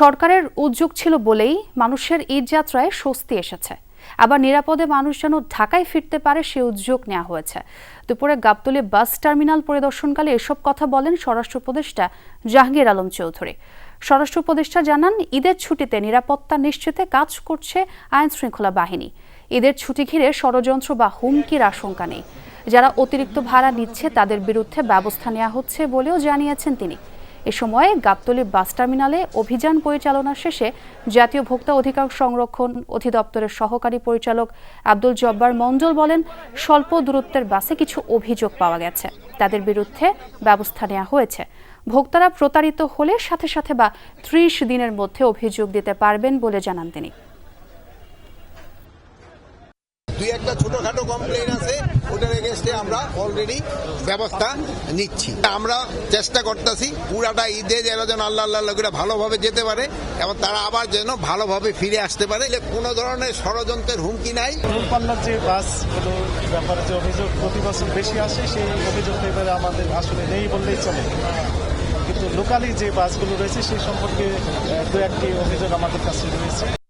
সরকারের উদ্যোগ ছিল বলেই মানুষের ঈদ যাত্রায় স্বস্তি এসেছে। আবার নিরাপদে মানুষ যেন ঢাকায় ফিরতে পারে সে উদ্যোগ নেওয়া হয়েছে। দুপুরে গাবতলী বাস টার্মিনাল পরিদর্শনকালে এসব কথা বলেন স্বরাষ্ট্র উপদেষ্টা জাহাঙ্গীর আলম চৌধুরী। স্বরাষ্ট্র উপদেষ্টা জানান, ঈদের ছুটিতে নিরাপত্তা নিশ্চিতে কাজ করছে আইন শৃঙ্খলা বাহিনী। ঈদের ছুটি ঘিরে ষড়যন্ত্র বা হুমকির আশঙ্কা নেই। যারা অতিরিক্ত ভাড়া নিচ্ছে তাদের বিরুদ্ধে ব্যবস্থা নেওয়া হচ্ছে বলেও জানিয়েছেন তিনি। এ সময় গাবতলী বাস টার্মিনালে অভিযান পরিচালনা শেষে জাতীয় ভোক্তা অধিকার সংরক্ষণ অধিদপ্তরের সহকারী পরিচালক আব্দুল জব্বার মণ্ডল বলেন, স্বল্প দূরত্বের বাসে কিছু অভিযোগ পাওয়া গেছে। তাদের বিরুদ্ধে ব্যবস্থা নেওয়া হয়েছে। ভোক্তারা প্রতারিত হলে সাথে সাথে বা ত্রিশ দিনের মধ্যে অভিযোগ দিতে পারবেন বলে জানান তিনি। দুই একটা ছোটখাটো কমপ্লেন আছে। আমরা অলরেডি ব্যবস্থা নিচ্ছি। আমরা চেষ্টা করতেছি পুরাটা ঈদে যেন যেন আল্লাহ আল্লাহ লোকেরা ভালোভাবে যেতে পারে এবং তারা আবার যেন ভালোভাবে ফিরে আসতে পারে। কোনো ধরনের ষড়যন্ত্রের হুমকি নাই। দূরপাল্লার যে বাসগুলো ব্যাপারে যে অভিযোগ প্রতি বছর বেশি আসে, সেই অভিযোগ এবারে আমাদের আসলে নেই বললেই চলে। কিন্তু লোকালি যে বাসগুলো রয়েছে, সেই সম্পর্কে দু একটি অভিযোগ আমাদের কাছে রয়েছে।